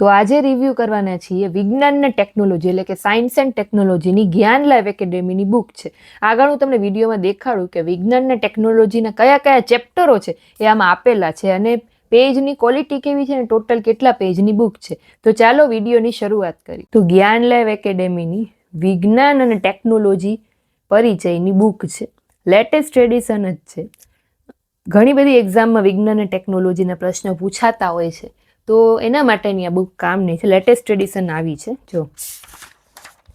તો આજે રિવ્યુ કરવાના છીએ વિજ્ઞાન અને ટેકનોલોજી એટલે કે સાયન્સ એન્ડ ટેકનોલોજીની જ્ઞાન લાઈવ એકેડેમીની બુક છે. આગળ હું તમને વિડીયોમાં દેખાડું કે વિજ્ઞાન અને ટેકનોલોજીના કયા કયા ચેપ્ટરો છે એ આમાં આપેલા છે અને પેજની ક્વોલિટી કેવી છે અને ટોટલ કેટલા પેજની બુક છે. તો ચાલો વિડીયોની શરૂઆત કરી તો જ્ઞાન લાઈવ એકેડેમીની વિજ્ઞાન અને ટેકનોલોજી પરિચયની બુક છે. લેટેસ્ટ એડિશન જ છે. ઘણી બધી એક્ઝામમાં વિજ્ઞાન અને ટેકનોલોજીના પ્રશ્નો પૂછાતા હોય છે. તો એના માટેની આ બુક કામની છે લેટેસ્ટ એડિશન આવી છે, જો.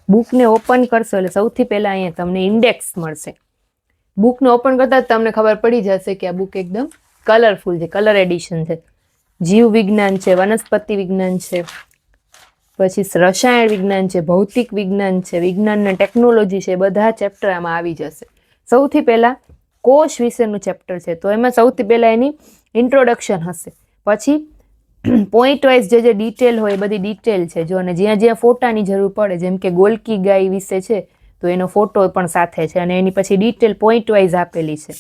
બુકને ઓપન કરશો એટલે સૌથી પહેલાં અહીંયા તમને ઇન્ડેક્સ મળશે. બુકને ઓપન કરતાં જ તમને ખબર પડી જશે કે આ બુક એકદમ કલરફુલ છે કલર એડિશન છે. જીવ વિજ્ઞાન છે, વનસ્પતિ વિજ્ઞાન છે, પછી રસાયણ વિજ્ઞાન છે, ભૌતિક વિજ્ઞાન છે વિજ્ઞાન અને ટેકનોલોજી છે, બધા ચેપ્ટર આમાં આવી જશે. સૌથી પહેલાં કોષ વિશેનું ચેપ્ટર છે, તો એમાં સૌથી પહેલાં એની ઇન્ટ્રોડક્શન હશે. પછી પોઈન્ટ વાઇઝ જે જે ડિટેલ હોય એ બધી ડિટેલ છે જો અને જ્યાં જ્યાં ફોટાની જરૂર પડે, જેમ કે ગોલકી ગાય વિશે છે, તો એનો ફોટો પણ સાથે છે અને એની પછી ડિટેલ પોઈન્ટ વાઇઝ આપેલી છે.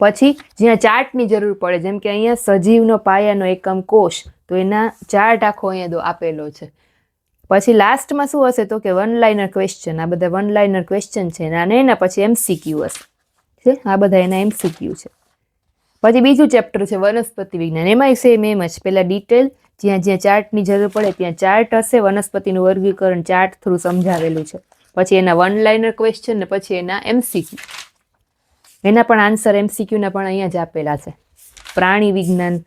પછી જ્યાં ચાર્ટની જરૂર પડે, જેમ કે અહીંયા સજીવનો પાયાનો એકમ કોષ, તો એના ચાર્ટ આખો અહીંયા આપેલો છે. પછી લાસ્ટમાં શું હશે તો કે વન લાઇનર ક્વેશ્ચન આ બધા વન લાઇનર ક્વેશ્ચન છે અને એના પછી એમસીક્યુ હશે. આ બધા એના એમસીક્યુ છે. પછી બીજું ચેપ્ટર છે વનસ્પતિ વિજ્ઞાન. એમાંય સેમ એમ જ. પહેલાં ડિટેલ જ્યાં જ્યાં ચાર્ટની જરૂર પડે ત્યાં ચાર્ટ હશે, વનસ્પતિનું વર્ગીકરણ ચાર્ટ થ્રુ સમજાવેલું છે. પછી એના વન લાઇનર ક્વેશ્ચન ને પછી એના એમસીક્યુ એના પણ આન્સર એમસીક્યુના પણ અહીંયા જ આપેલા છે. પ્રાણી વિજ્ઞાન.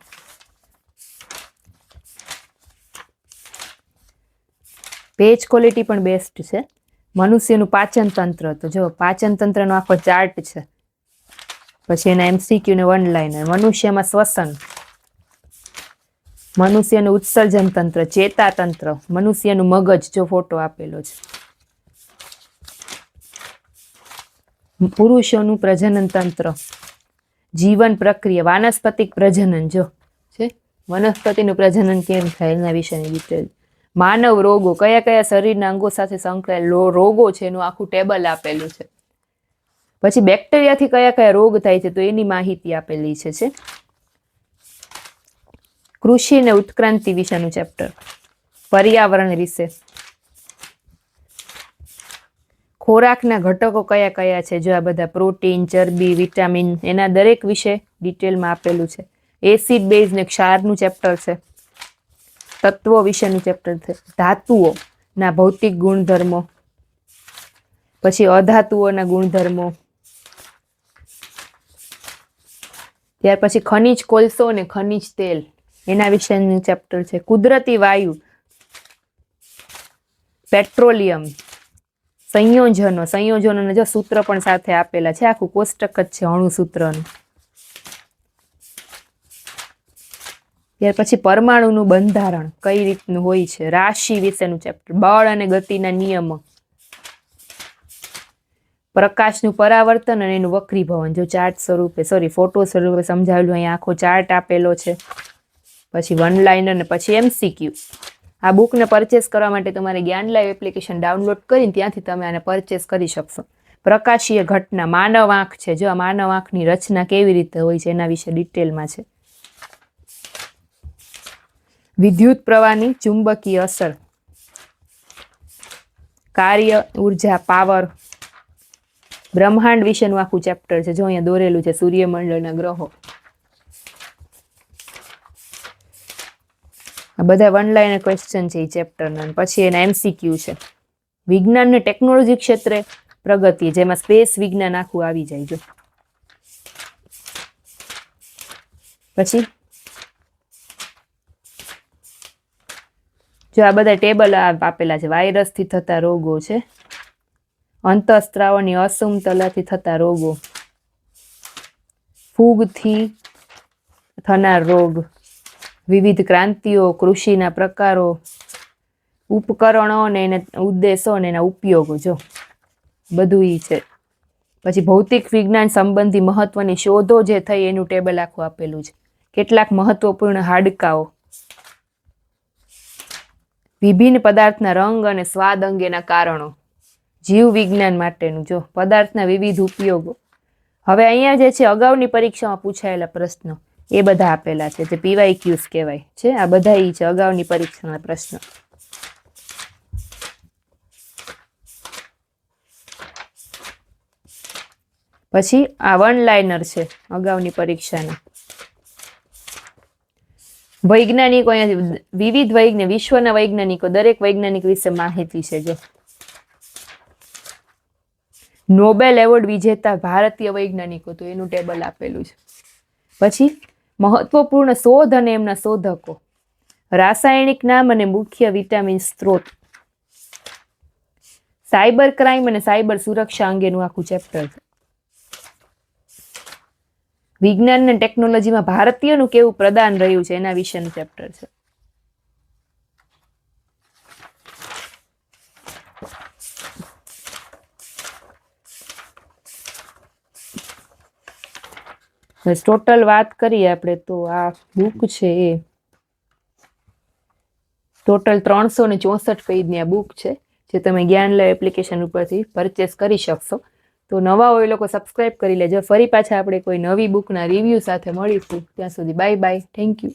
પેજ ક્વોલિટી પણ બેસ્ટ છે. મનુષ્યનું પાચન તંત્ર તો જો પાચન તંત્રનો આખો ચાર્ટ છે. પછી એના એમસીક્યુ ને વન લાઈનર મનુષ્યમાં શ્વસન. મનુષ્યનું ઉત્સર્જન તંત્ર ચેતા તંત્ર મનુષ્યનું મગજ, જો ફોટો આપેલો છે. પુરુષોનું પ્રજનન તંત્ર. જીવન પ્રક્રિયા, વાનસ્પતિક પ્રજનન, જો. છે? વનસ્પતિનું પ્રજનન કેમ થાય? એના વિશેની ડિટેલ માનવ રોગો, કયા કયા શરીરના અંગો સાથે સંકળાયેલ રોગો છે? એનું આખું ટેબલ આપેલું છે. પછી બેક્ટેરિયાથી કયા કયા રોગ થાય છે તો એની માહિતી આપેલી છે છે. કૃષિ અને ઉત્ક્રાંતિ વિશેનું ચેપ્ટર. પર્યાવરણ વિશે. ખોરાકના ઘટકો કયા કયા છે? જો આ બધા પ્રોટીન, ચરબી, વિટામિન એના દરેક વિશે ડિટેલમાં આપેલું છે. એસિડ બેઝ ને ક્ષારનું ચેપ્ટર છે. તત્વો વિશેનું ચેપ્ટર છે. ધાતુઓ ના ભૌતિક ગુણધર્મો. પછી અધાતુઓના ગુણધર્મો. ત્યાર પછી ખનિજ કોલસો અને ખનિજ તેલ. એના વિશેનું ચેપ્ટર છે. કુદરતી વાયુ પેટ્રોલિયમ સંયોજનો. સંયોજનો જો સૂત્ર પણ સાથે આપેલા છે. આખું કોષ્ટક જ છે અણુ સૂત્રનું. ત્યાર પછી પરમાણુનું બંધારણ કઈ રીતનું હોય છે? રાશિ વિશેનું ચેપ્ટર બળ અને ગતિના નિયમો. પ્રકાશનું પરાવર્તન અને એનું વક્રીભવન. જો ચાર્ટ સ્વરૂપે સોરી ફોટો સ્વરૂપે સમજાવેલું, અહીંયા આખો ચાર્ટ આપેલો છે. પછી વન લાઇનર અને પછી એમસીક્યુ આ બુકને પરચેસ કરવા માટે તમારે જ્ઞાન લાઈવ એપ્લિકેશન ડાઉનલોડ કરીને ત્યાંથી તમે આને પરચેસ કરી શકશો. પ્રકાશીય ઘટના, માનવ આંખ છે. જો આ માનવ આંખની રચના કેવી રીતે હોય છે એના વિશે ડિટેલમાં છે. વિદ્યુત પ્રવાહની ચુંબકીય અસર. કાર્ય, ઊર્જા પાવર બ્રહ્માંડ વિશેનું આખું ચેપ્ટર છે. જો અહીંયા દોરેલું છે, સૂર્યમંડળના ગ્રહો. આ બધા વન લાઈન ક્વેશ્ચન છે એ ચેપ્ટરના પછી એના એમસીક્યુ છે. વિજ્ઞાન અને ટેકનોલોજી ક્ષેત્રે પ્રગતિ, જેમાં સ્પેસ વિજ્ઞાન આખું આવી જાય. જો. પછી? જો આ બધા ટેબલ આપેલા છે, વાયરસથી થતા રોગો છે. અંતઃસ્ત્રાવની અસમતલાથી થતા રોગો. ફૂગથી થનાર રોગ. વિવિધ ક્રાંતિઓ, કૃષિના પ્રકારો, ઉપકરણો અને એને ઉદ્દેશો અને એના ઉપયોગો. જો, બધું એ છે. પછી ભૌતિક વિજ્ઞાન સંબંધી મહત્વની શોધો જે થઈ એનું ટેબલ આખું આપેલું છે. કેટલાક મહત્વપૂર્ણ હાડકાઓ. વિભિન્ન પદાર્થના રંગ અને સ્વાદ અંગેના કારણો. જીવ વિજ્ઞાન માટેનું જો, પદાર્થના વિવિધ ઉપયોગો. હવે અહીંયા જે છે, અગાઉની પરીક્ષામાં પૂછાયેલા પ્રશ્નો, એ બધા આપેલા છે, જે પીવાય ક્યુઝ કહેવાય છે. આ બધા ઈ છે, અગાઉની પરીક્ષાના પ્રશ્ન. પછી આ વન લાઇનર છે, અગાઉની પરીક્ષાના. વૈજ્ઞાનિકો અહીંયા વિવિધ વૈજ્ઞાનિક વિશ્વના વૈજ્ઞાનિકો, દરેક વૈજ્ઞાનિક વિશે માહિતી છે, જો. નોબેલ એવોર્ડ વિજેતા ભારતીય વૈજ્ઞાનિકો, તો એનું ટેબલ આપેલું છે. પછી મહત્વપૂર્ણ શોધ અને એમના શોધકો. રાસાયણિક નામ અને મુખ્ય વિટામિન સ્ત્રોત. સાયબર ક્રાઇમ અને સાયબર સુરક્ષા અંગેનું આખું ચેપ્ટર છે. વિજ્ઞાન અને ટેકનોલોજીમાં ભારતીયનું કેવું પ્રદાન રહ્યું છે એના વિશેનું ચેપ્ટર છે. ટોટલ વાત કરીએ આપણે તો આ બુક છે એ. ટોટલ ત્રણસો ને ચોસઠ પેજની આ બુક છે, જે તમે જ્ઞાનલય એપ્લિકેશન ઉપરથી પરચેસ કરી શકશો. તો નવા હોય લોકો સબસ્ક્રાઇબ કરી લેજો. ફરી પાછા આપણે કોઈ નવી બુકના રિવ્યૂ સાથે મળીશું. ત્યાં સુધી બાય બાય થેન્ક યુ